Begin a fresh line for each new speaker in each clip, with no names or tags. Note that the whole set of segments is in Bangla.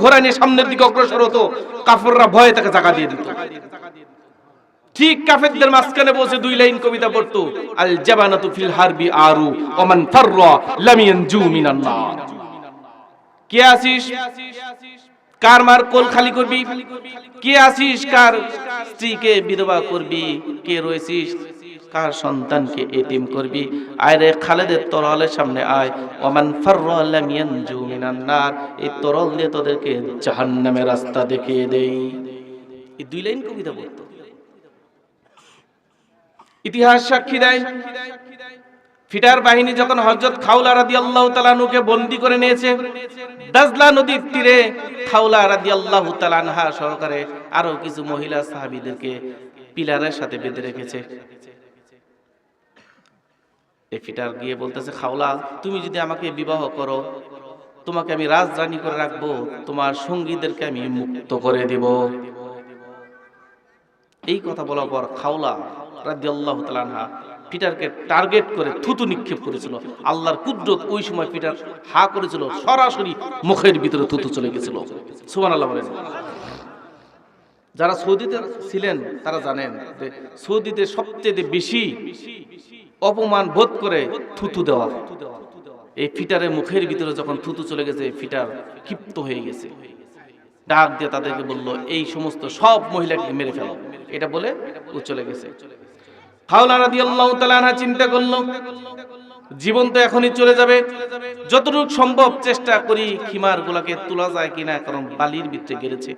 ঘোড়া নিয়ে সামনের দিকে অগ্রসর হতো, কাফররা ভয়ে তাকে জায়গা দিয়ে দিত। ঠিক কাফেরদের মাঝখানে বসে দুই লাইন কবিতা পড়তো আল জাবানাতু ফিল হারবি আরু ওমান ফাররা লাম ইয়ানজু মিনান কে আসিস কার মার কোল খালি করবি? কে আসিস কার স্ত্রীকে বিধবা করবি? কে রয়েছিস? কার সন্তানকে এতিম করবি? আয় রে খালেদের তরলের সামনে আয়। ওমান ফাররা লাম ইয়ানজু মিনান নার। এই তরল দিয়ে তোদেরকে জাহান্নামের রাস্তা দেখিয়ে দেই। এই দুই লাইন কবিতা বলতো ইতিহাস সাক্ষী দেয়। ফিটার বাহিনী যখন হজরত খাউলা রাদি আল্লাহ তালানুকে বন্দি করে নিয়েছে, দাজলা নদীর তীরে খাউলা রাদি আল্লাহ তালানহা সহকারে আরও কিছু মহিলা সাহাবিদেরকে পিলারের সাথে বেঁধে রেখেছে। এই ফিটার গিয়ে বলতেছে খাউলা তুমি যদি আমাকে বিবাহ করো, তোমাকে আমি রাজরানী করে রাখব, তোমার সঙ্গীদেরকে আমি মুক্ত করে দিব। এই কথা বলার পর খাওলা রাদিয়াল্লাহু তাআলা পিটারকে টার্গেট করে থুতু নিক্ষেপ করেছিল। আল্লাহর কুদরত ওই সময় পিটার হা করেছিল, সরাসরি মুখের ভিতরে থুতু চলে গেছিল। সুবহানাল্লাহ বলেন। যারা সৌদিতে ছিলেন, তারা জানেন যে সৌদিতে সবচেয়ে বেশি অপমান বোধ করে থুতু দেওয়া। এই ফিটারের মুখের ভিতরে যখন থুতু চলে গেছে ফিটার ক্ষিপ্ত হয়ে গেছে। ডাক দিয়ে তাদেরকে বলল, এই সমস্ত সব মহিলাকে মেরে ফেলো। এটা বলে ও চলে গেছে। আনহা চিন্তা করল, জীবন তো এখনই চলে যাবে। যতটুকু সম্ভব চেষ্টা করি খিমার গুলাকে তোলা যায় কিনা, কারণ বালির ভিতরে গেড়েছে।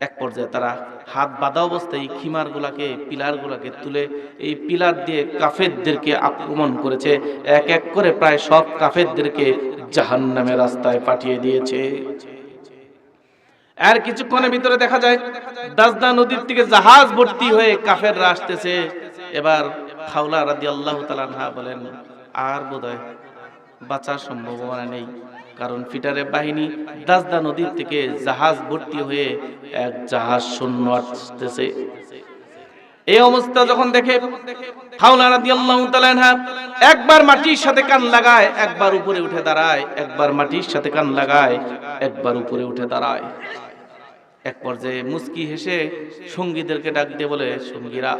এক পর্যায়ে তারা হাত বাঁধা অবস্থায় খিমার গুলাকে পিলার গুলাকে তুলে এই পিলার দিয়ে কাফেরদেরকে আক্রমণ করেছে। এক এক করে প্রায় সব কাফেরদেরকে জাহান্নামের রাস্তায় পাঠিয়ে দিয়েছে। আর কিছুক্ষণের ভিতরে দেখা যায় দাসদা নদীর থেকে জাহাজ ভর্তি হয়ে কাফেররা আসতেছে। এবার খাওলা রাদি আল্লাহ তালানহা বলেন, আর বোধহয় বাঁচার সম্ভাবনা নেই। কারণ ফিটারের বাহিনী দাসদা নদীর থেকে জাহাজ ভর্তি হয়ে এক জাহাজ শূন্য আসতেছে। এই অবস্থা যখন দেখে একবার মাটির সাথে কান লাগায়, একবার উপরে উঠে দাঁড়ায়, একবার মাটির সাথে কান লাগায়, একবার উপরে উঠে দাঁড়ায়। এক পর্যায়ে মুস্কি হেসে সঙ্গীদেরকে ডাক দিয়ে বলে, সঙ্গীরা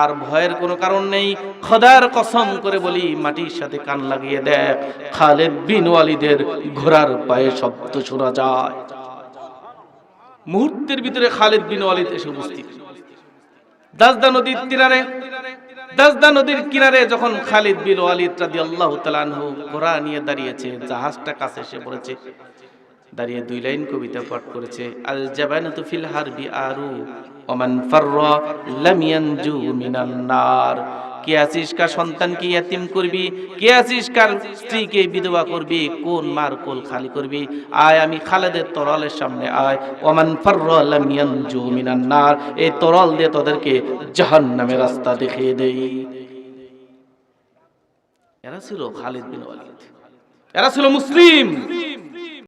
আর ভয়ের কোনো কারণ নেই। খোদার কসম করে বলি, মাটির সাথে কান লাগিয়ে দেয় খালেদ বিন ওয়ালিদের ঘোড়ার পায়ে শব্দ শোনা যায়। মুহূর্তের ভিতরে খালেদ বিন ওয়ালিদ এসে উপস্থিত। দাজদা নদীর তীরে দাসদা নদীর কিনারে যখন খালিদ বিন ওয়ালিদ রাদিয়াল্লাহু তাআলা আনহু ঘোড়া নিয়ে দাঁড়িয়েছে, জাহাজটা কাছে এসে পড়েছে দাঁড়িয়ে দুই লাইন কবিতা পাঠ করেছে আল জাবানাতু ফিল হারবি আরু, ওমান ফাররা লাম ইয়ানজু মিনান নার। কে আছিস কার সন্তানকে ইয়াতিম করবি? কে আছিস কার স্ত্রীকে বিধবা করবি? কোন মার কোল খালি করবি? আয়, আমি খালেদের তরলের সামনে আয়। ওমান ফাররা লাম ইয়ানজু মিনান নার। এই তরল দিয়ে তোদেরকে জাহান্নামের রাস্তা দেখিয়ে দেই। এরা ছিল খালিদ বিন ওয়ালিদ। এরা ছিল মুসলিম।